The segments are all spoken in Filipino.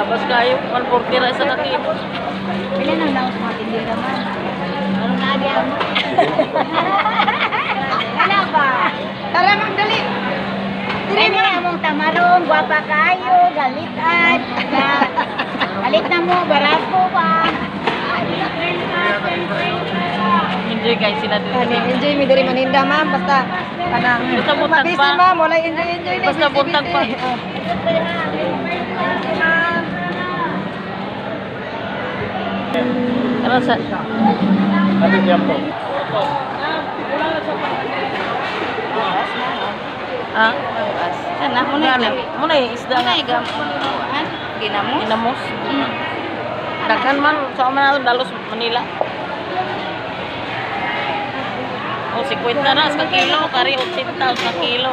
Tapos kayo, 140 ra isa ka kilo. Pila nang daw sa mga tindira man. Ano na mo? Wala ba? Tara, magdali. Ay, mga mong tamarong, gwapa kayo, galitan. Na- Galit na mo, barato pa. Enjoy guys sila dito. enjoy mi diri maninda ma'am basta kanang Basta buntag mabisi, pa. ma'am, wala enjoy enjoy. Basta buntag pa. sa... Ano yan po? Ah? Ano? Muna na. Muna yung isda nga. Ginamo? Inamos. Dagan man. Sa man natin dalos Manila. O, 50 na sa kilo. Kari 80 sa kilo.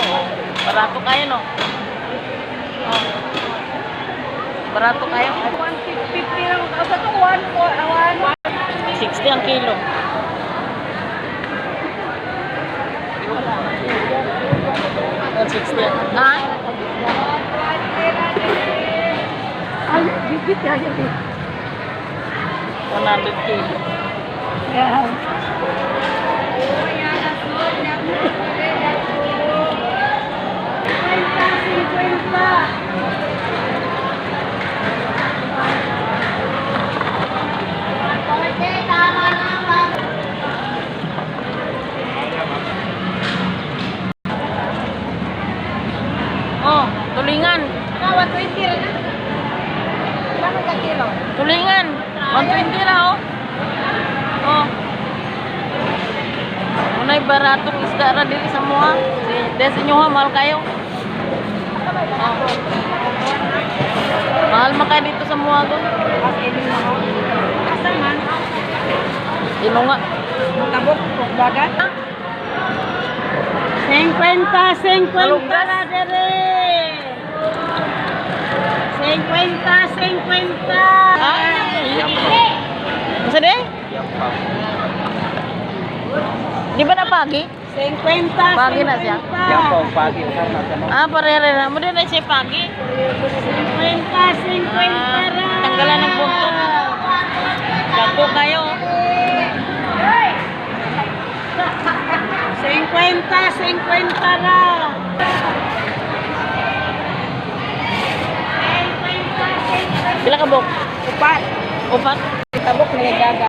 Barato kayo, no? Oh. Barato kayo. 150 lang. Asa to 1 60 ang kilo. Ang 60 ang... Ha? Ay, bibit ya yun. 100 kilo. Yeah. Tulingan. Kawa 20 rin na. Ilan ka kilo? Tulingan. 120 oh. Oh. Unay baratong isda ra diri sa mga. Si des inyo ha, mahal kayo. Oh. Mahal man kayo dito sa mga doon. Asa man? Ino nga. Tabok, dagat. 50, 50 Malugdas. na dere. 50, 50. Ah? Masa de? Di ba napagi? 50, Pagi na siya. Yan po, pagi. Ah, parere na. Mo din na siya pagi. 50, 50 Ah, ra. tanggalan ng buntot. Kayo. 50, 50 ra. Pila ka bok? Upat. Upat? Tabok ni dagat.